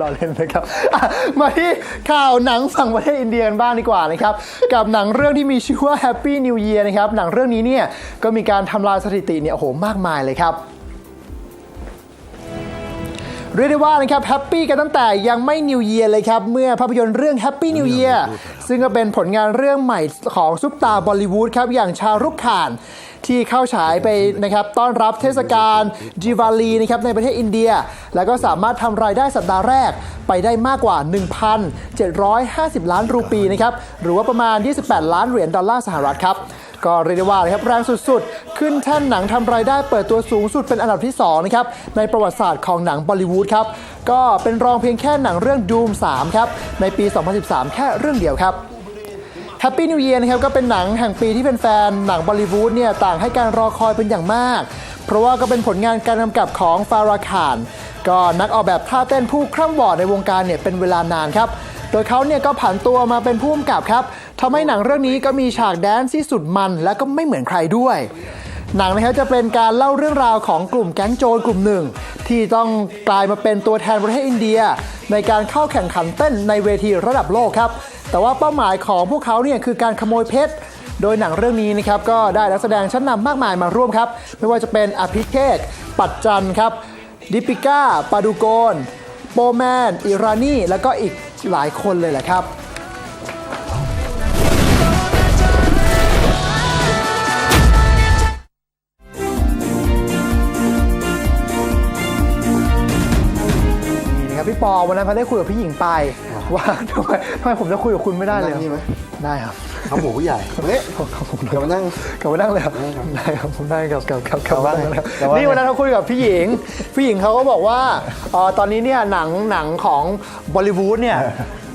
รอเล่นนะครับ มาที่ข่าวหนังฝั่งประเทศอินเดียกันบ้างดีกว่านะครับ กับหนังเรื่องที่มีชื่อว่า Happy New Year นะครับ หนังเรื่องนี้เนี่ยก็มีการทำลายสถิติเนี่ยโอ้โหมากมายเลยครับ เรียกได้ว่านะครับแฮปปี้กันตั้งแต่ยังไม่ New Year เลยครับ เมื่อภาพยนตร์เรื่อง Happy New Year ซึ่งก็เป็นผลงานเรื่องใหม่ของซุปตาร์บอลลีวูดครับ อย่างชารุกขานที่เข้าฉายไปนะครับต้อนรับเทศกาลจิวาลีนะครับในประเทศอินเดีย แล้วก็สามารถทำรายได้สัปดาห์แรกไปได้มากกว่า 1,750 ล้านรูปีนะครับหรือว่าประมาณ 28 ล้านเหรียญดอลลาร์สหรัฐครับ ก็เรียกได้ว่านะครับแรงสุดๆ ขึ้นแท่นหนังทำรายได้เปิดตัวสูงสุดเป็นอันดับที่2นะครับในประวัติศาสตร์ของหนังบอลิวูดครับก็เป็นรองเพียงแค่หนังเรื่อง Doom 3ครับในปี 2013 แค่เรื่องเดียวครับ Happy New Year นะครับก็เป็นหนังแห่งปีที่แฟนๆหนังบอลลิวูดเนี่ยต่างให้การรอคอยเป็นอย่างมาก เพราะว่าก็เป็นผลงานการกำกับของฟาราคานก็นักออกแบบท่าเต้นผู้คร่ำวอดในวงการเนี่ยเป็นเวลานานครับ โดยเขาเนี่ยก็ผันตัวมาเป็นผู้กำกับครับ ทำให้หนังเรื่องนี้ก็มีฉากแดนซ์ที่สุดมันและก็ไม่เหมือนใครด้วย หนังนะครับจะเป็นการเล่าเรื่องราวของกลุ่มแก๊งโจรกลุ่มหนึ่ง ที่ต้องกลายมาเป็นตัวแทนประเทศอินเดีย ในการเข้าแข่งขันเต้นในเวทีระดับโลกครับ แต่ว่าเป้าหมายของพวกเขาเนี่ยคือการขโมยเพชรโดยหนังเรื่องนี้นะครับก็ได้นักแสดงชั้นนำมากมายมาร่วมครับ ไม่ว่าจะเป็นอภิเชษปัจจันทร์ครับ ดิปิก้า ปาดูโกน โปแมน อิรานี แล้วก็อีกหลายคนเลยแหละครับ พี่ปอวันนั้นพันได้คุยกับพี่หญิงไปว่าทำไมทำไมผมจะคุยกับคุณไม่ได้เลยนั่งนี่ไหม ได้ครับเขาหมูผู้ใหญ่เฮ้ยครับผมเดี๋ยวมานั่ง กลับมานั่งเลยครับได้ครับผมได้ครับครับครับครับแต่ว่านั่งเลยครับแต่ว่านี่วันนั้นเขาคุยกับพี่หญิง พี่หญิงเขาก็บอกว่าเอ่อตอนนี้เนี่ยหนังหนังของบอลลิวูดเนี่ย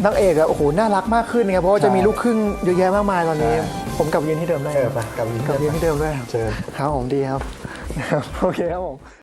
นางเอกอะโอ้โหน่ารักมากขึ้นนะครับเพราะว่าจะมีลูกครึ่งเยอะแยะมากมายตอนนี้ ผมกลับยืนที่เดิมได้เออครับไปกลับยืนกลับยืนที่เดิมด้วยครับเชิญครับผมดีครับโอเคครับผม